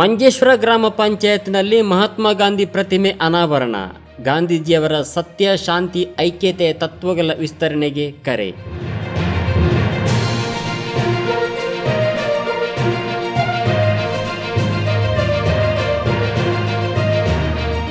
ಮಂಜೇಶ್ವರ ಗ್ರಾಮ ಪಂಚಾಯತ್ನಲ್ಲಿ ಮಹಾತ್ಮ ಗಾಂಧಿ ಪ್ರತಿಮೆ ಅನಾವರಣ. ಗಾಂಧೀಜಿಯವರ ಸತ್ಯ ಶಾಂತಿ ಐಕ್ಯತೆಯ ತತ್ವಗಳ ವಿಸ್ತರಣೆಗೆ ಕರೆ.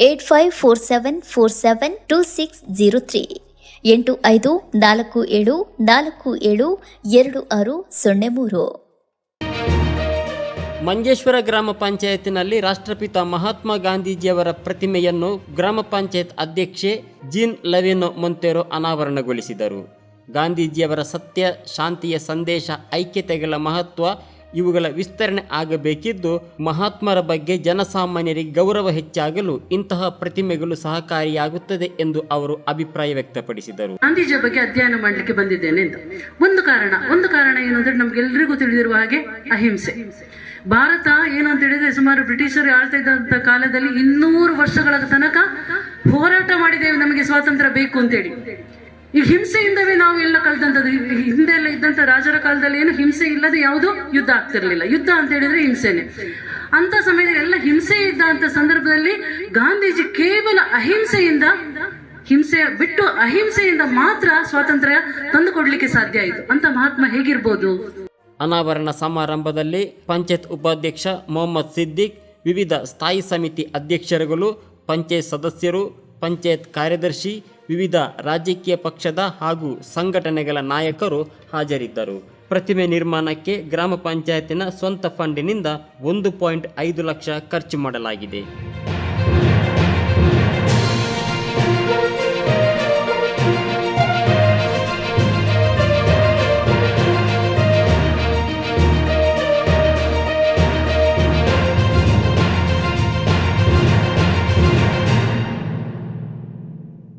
Eight five four seven four seven two six zero three. ಎಂಟು ಐದು ನಾಲ್ಕು ಏಳು ನಾಲ್ಕು ಏಳು ಎರಡು ಆರು ಸೊನ್ನೆ ಮೂರು. ಮಂಜೇಶ್ವರ ಗ್ರಾಮ ಪಂಚಾಯತ್ನಲ್ಲಿ ರಾಷ್ಟ್ರಪಿತ ಮಹಾತ್ಮ ಗಾಂಧೀಜಿಯವರ ಪ್ರತಿಮೆಯನ್ನು ಗ್ರಾಮ ಪಂಚಾಯತ್ ಅಧ್ಯಕ್ಷೆ ಜೀನ್ ಲವೆನೋ ಮೊಂತೆರೋ ಅನಾವರಣಗೊಳಿಸಿದರು. ಗಾಂಧೀಜಿಯವರ ಸತ್ಯ, ಶಾಂತಿಯ ಸಂದೇಶ, ಐಕ್ಯತೆಗಳ ಮಹತ್ವ ಇವುಗಳ ವಿಸ್ತರಣೆ ಆಗಬೇಕಿದ್ದು ಮಹಾತ್ಮರ ಬಗ್ಗೆ ಜನಸಾಮಾನ್ಯರಿಗೆ ಗೌರವ ಹೆಚ್ಚಾಗಲು ಇಂತಹ ಪ್ರತಿಮೆಗಳು ಸಹಕಾರಿಯಾಗುತ್ತದೆ ಎಂದು ಅವರು ಅಭಿಪ್ರಾಯ ವ್ಯಕ್ತಪಡಿಸಿದರು. ಗಾಂಧೀಜಿಯ ಬಗ್ಗೆ ಅಧ್ಯಯನ ಮಾಡಲಿಕ್ಕೆ ಬಂದಿದ್ದೇನೆ ಅಂತ. ಒಂದು ಕಾರಣ ಒಂದು ಕಾರಣ ಏನು ಅಂದ್ರೆ ನಮ್ಗೆಲ್ರಿಗೂ ತಿಳಿದಿರುವ ಹಾಗೆ ಅಹಿಂಸೆ. ಭಾರತ ಏನಂತ ಹೇಳಿದ್ರೆ ಸುಮಾರು ಬ್ರಿಟಿಷರು ಆಳ್ತಾ ಇದ್ದಂತ ಕಾಲದಲ್ಲಿ ಇನ್ನೂರು ವರ್ಷಗಳ ತನಕ ಹೋರಾಟ ಮಾಡಿದ್ದೇವೆ, ನಮಗೆ ಸ್ವಾತಂತ್ರ್ಯ ಬೇಕು ಅಂತೇಳಿ. ಈ ಹಿಂಸೆಯಿಂದವೇ ನಾವು ಎಲ್ಲ ಕಳೆದಂಥದ್ದು. ಹಿಂದೆ ಎಲ್ಲ ಇದ್ದಂಥ ರಾಜರ ಕಾಲದಲ್ಲಿ ಏನು ಹಿಂಸೆ ಇಲ್ಲದೆ ಯಾವುದು ಯುದ್ಧ ಆಗ್ತಿರ್ಲಿಲ್ಲ. ಯುದ್ಧ ಅಂತ ಹೇಳಿದ್ರೆ ಹಿಂಸೆನೆ. ಅಂತ ಸಮಯದಲ್ಲಿ ಎಲ್ಲ ಹಿಂಸೆ ಇದ್ದಂಥ ಸಂದರ್ಭದಲ್ಲಿ ಗಾಂಧೀಜಿ ಕೇವಲ ಅಹಿಂಸೆಯಿಂದ, ಹಿಂಸೆ ಬಿಟ್ಟು ಅಹಿಂಸೆಯಿಂದ ಮಾತ್ರ ಸ್ವಾತಂತ್ರ್ಯ ತಂದುಕೊಡ್ಲಿಕ್ಕೆ ಸಾಧ್ಯ ಆಯಿತು. ಅಂತ ಮಹಾತ್ಮ ಹೇಗಿರ್ಬೋದು? ಅನಾವರಣ ಸಮಾರಂಭದಲ್ಲಿ ಪಂಚಾಯತ್ ಉಪಾಧ್ಯಕ್ಷ ಮೊಹಮ್ಮದ್ ಸಿದ್ದಿಕ್, ವಿವಿಧ ಸ್ಥಾಯಿ ಸಮಿತಿ ಅಧ್ಯಕ್ಷರುಗಳು, ಪಂಚಾಯತ್ ಸದಸ್ಯರು, ಪಂಚಾಯತ್ ಕಾರ್ಯದರ್ಶಿ ವಿವಿಧ ರಾಜಕೀಯ ಪಕ್ಷದ ಹಾಗೂ ಸಂಘಟನೆಗಳ ನಾಯಕರು ಹಾಜರಿದ್ದರು. ಪ್ರತಿಮೆ ನಿರ್ಮಾಣಕ್ಕೆ ಗ್ರಾಮ ಪಂಚಾಯತಿನ ಸ್ವಂತ ಫಂಡಿನಿಂದ ಒಂದು ಪಾಯಿಂಟ್ ಐದು ಲಕ್ಷ ಖರ್ಚು ಮಾಡಲಾಗಿದೆ.